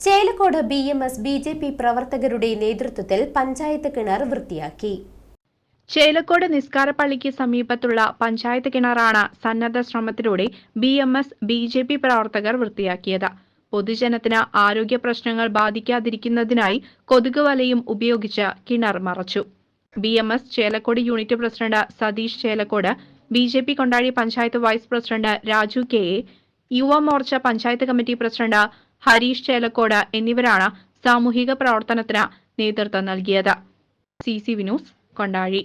Chelakkode B M S B J P പ്രവർത്തകരുടെ നേതൃത്വത്തിൽ പഞ്ചായത്ത് കിണർ വൃത്തിയാക്കി. ചേലക്കോട് നിസ്കാരപ്പള്ളിക്ക് സമീപത്തുള്ള പഞ്ചായത്ത് കിണറാണ് സന്നദ്ധ ശ്രമത്തിലൂടെ B M S B J P പ്രവർത്തകർ വൃത്തിയാക്കിയത്. പൊതുജനത്തിന് ആരോഗ്യ പ്രശ്നങ്ങൾ ബാധിക്കാതിരിക്കുന്നതിനായി കൊതുക് വലയും ഉപയോഗിച്ച് കിണർ മറച്ചു. B M S Chelakkode unit president Satheesh Chelakkode B J P Kondazhi panchayat vice president Raju K A Yuvamorcha panchayat committee president Harish Chelakkode എന്നിവരാണ് സാമൂഹിക പ്രവർത്തനത്തിന് നേതൃത്വം നൽകിയത്. C C Vinus Kondazhi.